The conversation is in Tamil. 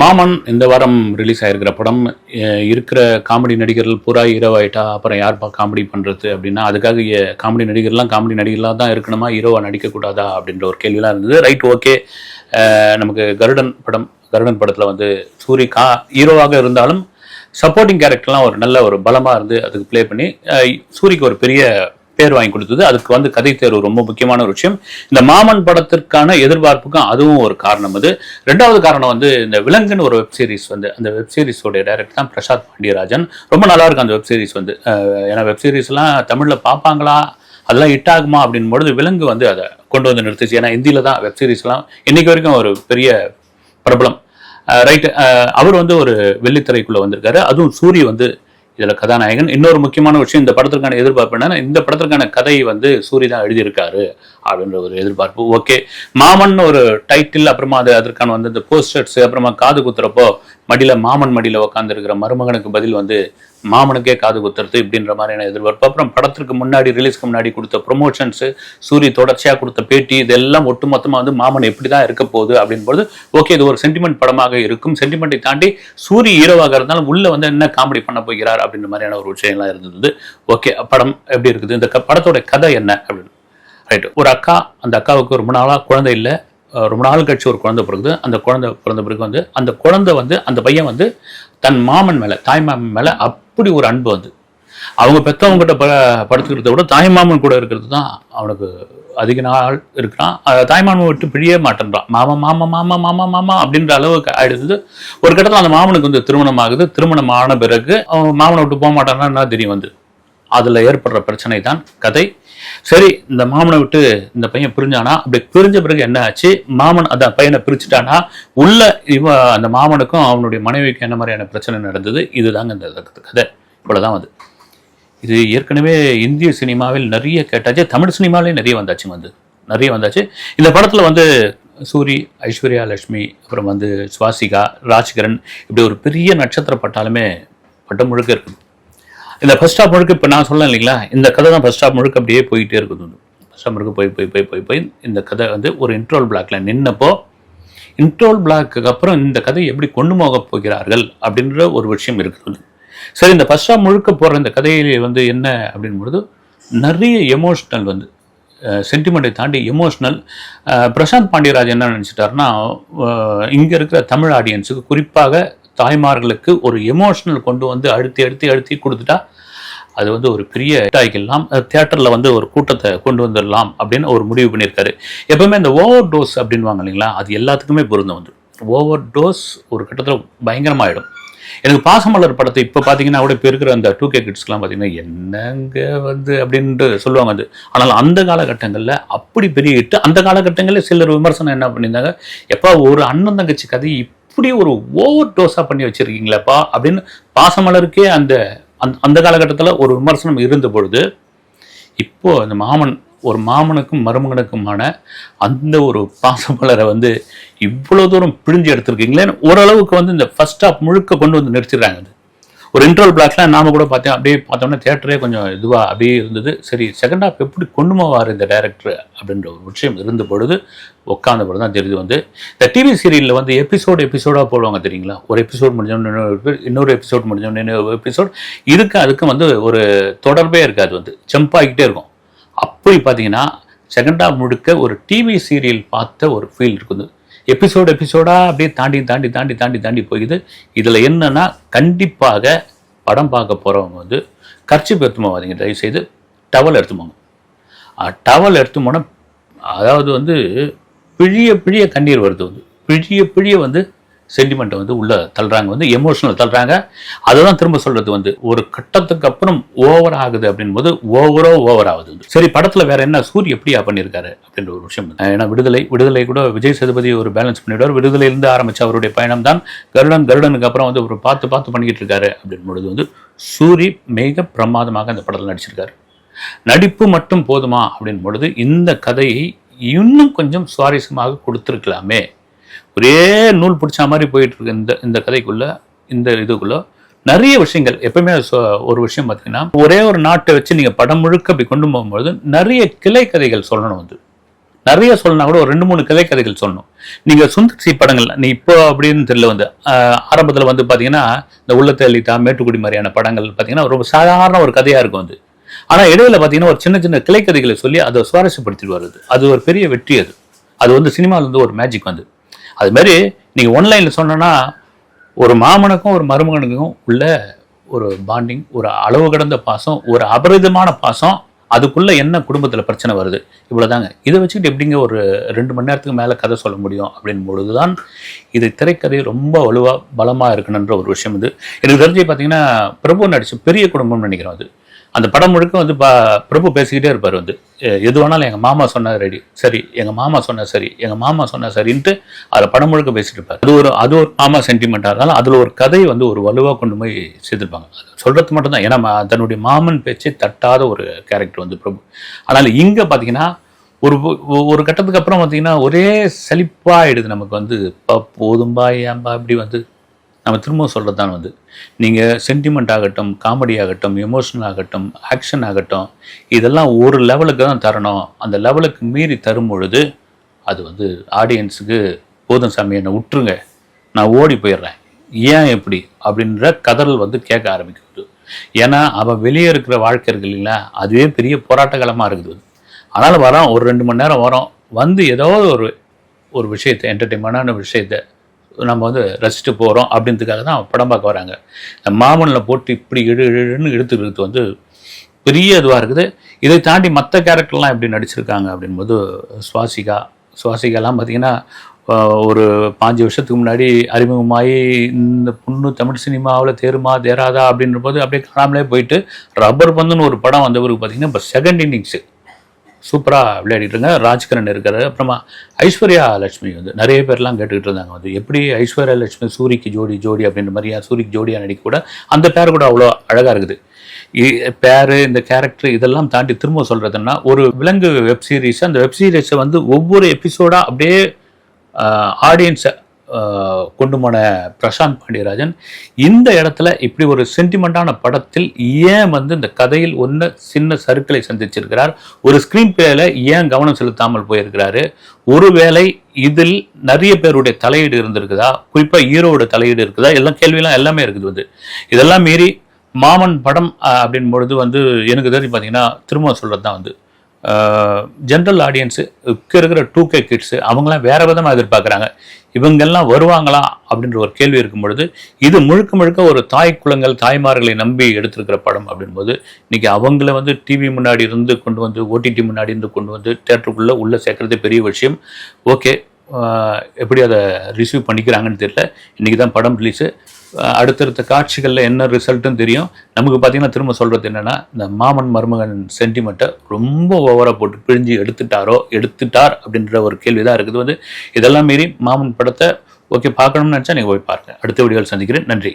மாமன் இந்த வாரம் ரிலீஸ் ஆகிருக்கிற படம் இருக்கிற காமெடி நடிகர்கள் பூரா ஹீரோ ஆயிட்டா அப்புறம் யார்ப்பா காமெடி பண்ணுறது அப்படின்னா அதுக்காக காமெடி நடிகர்லாம் காமெடி நடிகர்லாம் தான் இருக்கணுமா? ஹீரோவாக நடிக்கக்கூடாதா? அப்படின்ற ஒரு கேள்விலாம் இருந்தது. ரைட் ஓகே நமக்கு கருடன் படம் கருடன் படத்தில் வந்து சூரி கா ஹீரோவாக இருந்தாலும் சப்போர்ட்டிங் கேரக்டர்லாம் ஒரு நல்ல ஒரு பலமாக இருந்து அதுக்கு ப்ளே பண்ணி சூரிக்கு ஒரு பெரிய பேர் வாங்கி கொடுத்தது. அதுக்கு வந்து கதை தேர்வு ரொம்ப முக்கியமான ஒரு விஷயம். இந்த மாமன் படத்திற்கான எதிர்பார்ப்புக்கும் அதுவும் ஒரு காரணம் அது. ரெண்டாவது காரணம் வந்து இந்த விலங்குன்னு ஒரு வெப் சீரிஸ் வந்து அந்த வெப் சீரிஸோட டைரக்டர் தான் பிரசாத் பாண்டியராஜன். ரொம்ப நல்லா இருக்கும் அந்த வெப் சீரிஸ் வந்து. ஏன்னா வெப் சீரிஸ்லாம் தமிழில் பார்ப்பாங்களா? அதெல்லாம் ஹிட் ஆகுமா அப்படின் பொழுது விலங்கு வந்து அதை கொண்டு வந்து நிறுத்துச்சு. ஏன்னா ஹிந்தியில தான் வெப் சீரிஸ்லாம் இன்னைக்கு வரைக்கும் ஒரு பெரிய பிரபலம். ரைட்டு அவர் வந்து ஒரு வெள்ளித்திரைக்குள்ளே வந்திருக்காரு. அதுவும் சூரிய வந்து இதுல கதாநாயகன். இன்னொரு முக்கியமான விஷயம் இந்த படத்திற்கான எதிர்பார்ப்பு என்னன்னா இந்த படத்திற்கான கதையை வந்து சூரி தான் எழுதியிருக்காரு அப்படின்ற ஒரு எதிர்பார்ப்பு. ஓகே மாமன் ஒரு டைட்டில் அப்புறமா அது அதற்கான வந்து இந்த போஸ்டர்ஸ் அப்புறமா காது குத்துறப்போ மடியில் மாமன் மடியில் உட்காந்துருக்கிற மருமகனுக்கு பதில் வந்து மாமனுக்கே காது குத்துறது இப்படின்ற மாதிரியான எதிர்பார்ப்பு. அப்புறம் படத்திற்கு முன்னாடி ரிலீஸ்க்கு முன்னாடி கொடுத்த ப்ரொமோஷன்ஸு சூரிய தொடர்ச்சியாக கொடுத்த பேட்டி இதெல்லாம் ஒட்டுமொத்தமா வந்து மாமன் எப்படி தான் இருக்க போகுது அப்படின்போது ஓகே இது ஒரு சென்டிமெண்ட் படமாக இருக்கும். சென்டிமெண்ட்டை தாண்டி சூரிய ஹீரோவாக இருந்தாலும் உள்ளே வந்து என்ன காமெடி பண்ண போகிறார்? அப்படின்ற மாதிரியான ஒரு விஷயம்லாம் இருந்தது. ஓகே படம் எப்படி இருக்குது? இந்த க- படத்தோட கதை என்ன? அப்படின்னு. ரைட் ஒரு அக்கா அந்த அக்காவுக்கு ரொம்ப நாளாக குழந்தை இல்லை. ரொம்ப நாள் கழிச்சு ஒரு குழந்தை பிறகுது அந்த குழந்தை பிறந்த பிறகு வந்து அந்த குழந்தை வந்து அந்த பையன் வந்து தன் மாமன் மேலே தாய் மாமன் மேலே அப்படி ஒரு அன்பு வந்து. அவங்க பெற்றவங்ககிட்ட ப படுத்துக்கிறத விட தாய் மாமன் கூட இருக்கிறது தான் அவனுக்கு அதிக நாள் இருக்கிறான். தாய் மாமன் விட்டு பிழியே மாட்டேன்றான். மாமா மாமா மாமா மாமா மாமா அப்படின்ற அளவுக்கு ஆயிடுது. ஒரு கட்டத்தில் அந்த மாமனுக்கு வந்து திருமணம் ஆகுது. திருமணம் ஆன பிறகு அவன் மாமனை விட்டு போக மாட்டான்னா என்ன தெரியும் வந்து? அதில் ஏற்படுற பிரச்சனை தான் கதை. சரி இந்த மாமனை விட்டு இந்த பையன் பிரிஞ்சானா? அப்படி பிரிஞ்ச பிறகு என்ன ஆச்சு? மாமன் அந்த பையனை பிரிச்சுட்டானா? உள்ள இவ அந்த மாமனுக்கும் அவனுடைய மனைவிக்கும் என்ன மாதிரியான பிரச்சனை நடந்தது? இதுதாங்க இந்த கதை. இவ்வளோதான் வந்து இது ஏற்கனவே இந்திய சினிமாவில் நிறைய கேட்டாச்சு. தமிழ் சினிமாவிலே நிறைய வந்தாச்சு வந்து. நிறைய வந்தாச்சு. இந்த படத்தில் வந்து சூரி ஐஸ்வர்யா லட்சுமி அப்புறம் வந்து சுவாசிகா ராஜ்கிரண் இப்படி ஒரு பெரிய நட்சத்திர பட்டாலுமே பட்டம் முழுக்க இருக்குது. இந்த ஃபர்ஸ்ட் ஸ்டாப் முழுக்க இப்போ நான் சொல்லலாம் இல்லைங்களா? இந்த கதை தான் ஃபர்ஸ்ட் ஸ்டாப் முழுக்க அப்படியே போயிட்டே இருக்குது ஃபர்ஸ்ட் ஸ்டாப் முழுக்க போய் போய் போய் போய் போய் இந்த கதை வந்து ஒரு இன்ட்ரோல் பிளாக்ல நின்னப்போ இன்ட்ரோல் பிளாக்கு அப்புறம் இந்த கதையை எப்படி கொண்டு போக போகிறார்கள் அப்படின்ற ஒரு விஷயம் இருக்குது. சரி இந்த ஃபர்ஸ்ட் ஸ்டாப் முழுக்க போகிற இந்த கதையில வந்து என்ன அப்படின்பொழுது நிறைய எமோஷ்னல் வந்து சென்டிமெண்ட்டை தாண்டி எமோஷ்னல் பிரசாந்த் பாண்டியராஜ் என்ன நினச்சிட்டாருன்னா இங்கே இருக்கிற தமிழ் ஆடியன்ஸுக்கு குறிப்பாக தாய்மார்களுக்கு ஒரு எமோஷ்னல் கொண்டு வந்து அழுத்தி அழுத்தி அழுத்தி கொடுத்துட்டா அது வந்து ஒரு பெரிய ஆகிக்கலாம் தியேட்டரில் வந்து ஒரு கூட்டத்தை கொண்டு வந்துடலாம் அப்படின்னு ஒரு முடிவு பண்ணியிருக்காரு. எப்பவுமே இந்த ஓவர் டோஸ் அப்படின்வாங்க இல்லைங்களா அது எல்லாத்துக்குமே பொருந்தம் வந்து. ஓவர் டோஸ் ஒரு கட்டத்தில் பயங்கரமாகிடும் எனக்கு பாசமலர் படத்தை இப்போ பார்த்தீங்கன்னா கூட இப்போ இருக்கிற அந்த டூ கே கிட்ஸ்லாம் பார்த்தீங்கன்னா என்னங்க வந்து? அப்படின்ட்டு சொல்லுவாங்க அது. ஆனால் அந்த காலகட்டங்களில் அப்படி பெரிய அந்த காலகட்டங்களில் சிலர் விமர்சனம் என்ன பண்ணியிருந்தாங்க எப்பா ஒரு அண்ணன் தங்கச்சி கதை இப்படி ஒரு ஓவர் டோஸாக பண்ணி வச்சுருக்கீங்களேப்பா? அப்படின்னு பாசமலருக்கே அந்த அந்த அந்த காலகட்டத்தில் ஒரு விமர்சனம் இருந்த பொழுது இப்போ அந்த மாமன் ஒரு மாமனுக்கும் மருமகனுக்குமான அந்த ஒரு பாசமலரை வந்து இவ்வளோ தூரம் பிழிஞ்சு எடுத்திருக்கீங்களேன்னு ஓரளவுக்கு வந்து இந்த ஃபஸ்ட் ஆஃப் முழுக்க கொண்டு வந்து நிறுத்திடுறாங்க அது. ஒரு இன்ட்ரோல் பிளாக்லாம் நாம கூட பார்த்தேன். அப்படியே பார்த்தோம்னா தேட்டரே கொஞ்சம் இதுவாக அப்படியே இருந்தது. சரி செகண்ட் ஹாஃப் எப்படி கொண்டு போவார் இந்த டேரக்டர் அப்படின்ற ஒரு விஷயம் இருந்த பொழுது உட்காந்த பொழுது தான் தெரியுது வந்து இந்த டிவி சீரியலில் வந்து எபிசோடு எபிசோடாக போடுவாங்க தெரியுங்களா? ஒரு எபிசோட் முடிஞ்சோன்னு இன்னொரு இன்னொரு எபிசோட் முடிஞ்சோன்னு இன்னொரு எபிசோட் இதுக்கு அதுக்கு வந்து ஒரு தொடர்பே இருக்காது வந்து. ஜம்ப் ஆகிக்கிட்டே இருக்கும். அப்படி பார்த்தீங்கன்னா செகண்ட் ஹாஃப் முழுக்க ஒரு டிவி சீரியல் பார்த்த ஒரு ஃபீல் இருக்குது. எபிசோடு எபிசோடா அப்படியே தாண்டி தாண்டி தாண்டி தாண்டி தாண்டி போகுது. இதில் என்னன்னா கண்டிப்பாக படம் பார்க்க போகிறவங்க வந்து கர்ச்சி எடுத்து போவாதீங்க தயவு செய்து. டவல் எடுத்துமாங்க டவல் எடுத்து அதாவது வந்து பிழிய பிழிய கண்ணீர் வருது வந்து. பிழிய பிழிய வந்து சென்டிமெண்ட்டை வந்து உள்ளே தள்ளுறாங்க வந்து எமோஷனல் தள்ளுறாங்க. அதை தான் திரும்ப சொல்கிறது வந்து ஒரு கட்டத்துக்கு அப்புறம் ஓவர் ஆகுது அப்படின்போது ஓவரோ ஓவர் ஆகுது வந்து. சரி படத்தில் வேற என்ன? சூரிய எப்படியா பண்ணியிருக்காரு அப்படின்ற ஒரு விஷயம் ஏன்னா விடுதலை விடுதலை கூட விஜய் சேதுபதி ஒரு பேலன்ஸ் பண்ணிவிடுவார் விடுதலையிலேருந்து ஆரம்பித்த அவருடைய பயணம் தான் கருடன் கருடனுக்கு அப்புறம் வந்து ஒரு பார்த்து பார்த்து பண்ணிக்கிட்டு இருக்காரு அப்படின் பொழுது வந்து சூரி மிக பிரமாதமாக அந்த படத்தில் நடிச்சிருக்காரு. நடிப்பு மட்டும் போதுமா அப்படின் பொழுது இந்த கதையை இன்னும் கொஞ்சம் சுவாரஸ்யமாக கொடுத்துருக்கலாமே ஒரே நூல் பிடிச்ச மாதிரி போயிட்டு இருக்கு இந்த இந்த கதைக்குள்ள இந்த இதுக்குள்ள. நிறைய விஷயங்கள் எப்பவுமே சொ- ஒரு விஷயம் பார்த்தீங்கன்னா ஒரே ஒரு நாட்டை வச்சு நீங்க படம் முழுக்க அப்படி கொண்டு போகும்போது நிறைய கிளை கதைகள் சொல்லணும் வந்து. நிறைய சொல்லணும் கூட ஒரு ரெண்டு மூணு கிளை கதைகள் சொல்லணும். நீங்கள் சுந்தர் சி படங்கள் நீ இப்போ அப்படின்னு தெரியல வந்து ஆரம்பத்தில் வந்து பார்த்தீங்கன்னா இந்த உள்ளத்தை அள்ளிட்டா மேட்டுக்குடி மாதிரியான படங்கள் பார்த்தீங்கன்னா ரொம்ப சாதாரண ஒரு கதையாக இருக்கும் வந்து. ஆனால் இடையில பார்த்தீங்கன்னா ஒரு சின்ன சின்ன கிளை கதைகளை சொல்லி அதை சுவாரஸ்யப்படுத்திட்டு வருது அது ஒரு பெரிய வெற்றி அது. அது வந்து சினிமாவில் வந்து ஒரு மேஜிக் வந்து. அது மாதிரி நீங்கள் ஒன்லைனில் சொன்னோன்னா ஒரு மாமனுக்கும் ஒரு மருமகனுக்கும் உள்ள ஒரு பாண்டிங் ஒரு அளவு கடந்த பாசம் ஒரு அபரிதமான பாசம் அதுக்குள்ளே என்ன குடும்பத்தில் பிரச்சனை வருது? இவ்வளோதாங்க இதை வச்சுக்கிட்டு எப்படிங்க ஒரு ரெண்டு மணி நேரத்துக்கு மேலே கதை சொல்ல முடியும்? அப்படின் பொழுதுதான் இது திரைக்கதை ரொம்ப வலுவாக பலமாக இருக்கணுன்ற ஒரு விஷயம் இது. எனக்கு தெரிஞ்சு பார்த்தீங்கன்னா பிரபு நடிச்ச பெரிய குடும்பம்னு நினைக்கிறோம் அது. அந்த படம் முழுக்க வந்து பா பிரபு பேசிக்கிட்டே இருப்பார் வந்து. எது வேணாலும் எங்கள் மாமா சொன்னா ரெடி சரி எங்கள் மாமா சொன்னா சரி எங்கள் மாமா சொன்னா சரின்ட்டு அதில் படம் முழுக்க பேசிட்டு இருப்பார். அது ஒரு அது ஒரு மாமா சென்டிமெண்ட்டாக இருந்தாலும் அதில் ஒரு கதை வந்து ஒரு வலுவாக கொண்டு போய் சேர்த்துருப்பாங்க. அது சொல்கிறது மட்டும்தான். ஏன்னா தன்னுடைய மாமன் பேச்சை தட்டாத ஒரு கேரக்டர் வந்து பிரபு. ஆனால் இங்கே பார்த்தீங்கன்னா ஒரு ஒரு கட்டத்துக்கு அப்புறம் பார்த்தீங்கன்னா ஒரே சலிப்பாயிடுது நமக்கு வந்து இப்போ போதும்பா ஏன்பா இப்படி வந்து நம்ம திரும்ப சொல்கிறது தான் வந்து நீங்கள் சென்டிமெண்ட் ஆகட்டும் காமெடி ஆகட்டும் எமோஷனல் ஆகட்டும் ஆக்ஷன் ஆகட்டும் இதெல்லாம் ஒரு லெவலுக்கு தான் தரணும். அந்த லெவலுக்கு மீறி தரும் பொழுது அது வந்து ஆடியன்ஸுக்கு போதும் சாமி என்னை விட்டுருங்க. நான் ஓடி போயிடுறேன். ஏன் எப்படி அப்படின்ற கதறல் வந்து கேட்க ஆரம்பிக்கிறது ஏன்னா அவள் வெளியே இருக்கிற வாழ்க்கை இருக்கு இல்லைங்களா? அதுவே பெரிய போராட்டகலமாக இருக்குது ஆனாலும் வரோம் ஒரு ரெண்டு மணி நேரம் வரோம். வந்து ஏதாவது ஒரு ஒரு விஷயத்தை என்டர்டெயின்மெண்டான விஷயத்தை நம்ம வந்து ரசிச்சுட்டு போகிறோம் அப்படின்றதுக்காக தான் படம் பார்க்க வராங்க. இந்த மாமனில் போட்டு இப்படி இழு இழுன்னு இழுத்துக்கிறது வந்து பெரிய இதுவாக இருக்குது. இதை தாண்டி மற்ற கேரக்டர்லாம் எப்படி நடிச்சிருக்காங்க அப்படின்போது சுவாசிகா சுவாசிகாலாம் பார்த்தீங்கன்னா ஒரு பாஞ்சு வருஷத்துக்கு முன்னாடி அறிமுகமாகி இந்த பொண்ணு தமிழ் சினிமாவில் தேருமா தேராதா அப்படின்ற போது அப்படியே காணாமலே போயிட்டு ரப்பர் பந்துன்னு ஒரு படம் வந்தவருக்கு பார்த்தீங்கன்னா இப்போ செகண்ட் இன்னிங்ஸு சூப்பராக விளையாடிட்டு இருங்க ராஜ்கரன் இருக்காரு அப்புறமா ஐஸ்வர்யா லட்சுமி வந்து நிறைய பேர்லாம் கேட்டுக்கிட்டு இருந்தாங்க. வந்து எப்படி ஐஸ்வர்யா லட்சுமி சூரிக்கு ஜோடி ஜோடி அப்படின்ற மாதிரியா சூரிக்கு ஜோடியா நடிக்க கூட அந்த பேர் கூட அவ்வளோ அழகாக இருக்குது. பேரு இந்த கேரக்டர் இதெல்லாம் தாண்டி திரும்ப சொல்கிறதுன்னா ஒரு விலங்கு வெப் சீரிஸ் அந்த வெப் சீரிஸை வந்து ஒவ்வொரு எபிசோடாக அப்படியே ஆடியன்ஸை கொண்டு போன பிரசாந்த் பாண்டியராஜன். இந்த இடத்துல இப்படி ஒரு சென்டிமெண்டான படத்தில் ஏன் வந்து இந்த கதையில் ஒன்று சின்ன சருக்களை சந்திச்சிருக்கிறார்? ஒரு ஸ்க்ரீன் பிளேல ஏன் கவனம் செலுத்தாமல் போயிருக்கிறாரு? ஒருவேளை இதில் நிறைய பேருடைய தலையீடு இருந்திருக்குதா? குறிப்பாக ஹீரோவோட தலையீடு இருக்குதா? எல்லாம் கேள்வியெல்லாம் எல்லாமே இருக்குது வந்து. இதெல்லாம் மீறி மாமன் படம் அப்படின் பொழுது வந்து எனக்கு தெரிஞ்சு பார்த்தீங்கன்னா திரும்ப சொல்கிறது தான் வந்து. ஜென்ரல் ஆடியன்ஸு இப்போ இருக்கிற டூ கே கிட்ஸு அவங்களாம் வேற விதமாக எதிர்பார்க்குறாங்க. இவங்கெல்லாம் வருவாங்களா அப்படின்ற ஒரு கேள்வி இருக்கும் பொழுது இது முழுக்க முழுக்க ஒரு தாய் குலங்கள் தாய்மார்களை நம்பி எடுத்திருக்கிற படம் அப்படின்போது இன்னைக்கு அவங்கள வந்து டிவி முன்னாடி இருந்து கொண்டு வந்து ஓடிடி முன்னாடி இருந்து கொண்டு வந்து தேட்டருக்குள்ளே உள்ளே சேர்க்குறது பெரிய விஷயம். ஓகே எப்படி அதை ரிசீவ் பண்ணிக்கிறாங்கன்னு தெரியல. இன்றைக்கி தான் படம் ரிலீஸு அடுத்தடுத்த காட்சிகளில் என்ன ரிசல்ட்டும் தெரியும். நமக்கு பார்த்தீங்கன்னா திரும்ப சொல்கிறது என்னென்னா இந்த மாமன் மருமகன் சென்டிமெண்ட்டை ரொம்ப ஓவராக போட்டு பிழிஞ்சு எடுத்துட்டாரோ எடுத்துட்டார் அப்படின்ற ஒரு கேள்வி தான் இருக்குது வந்து இதெல்லாம் மீறி மாமன் படத்தை ஓகே பார்க்கணும்னு நினச்சா நீங்கள் போய் பாருங்கள் அடுத்த வீடியோவில் சந்திக்கிறேன். நன்றி.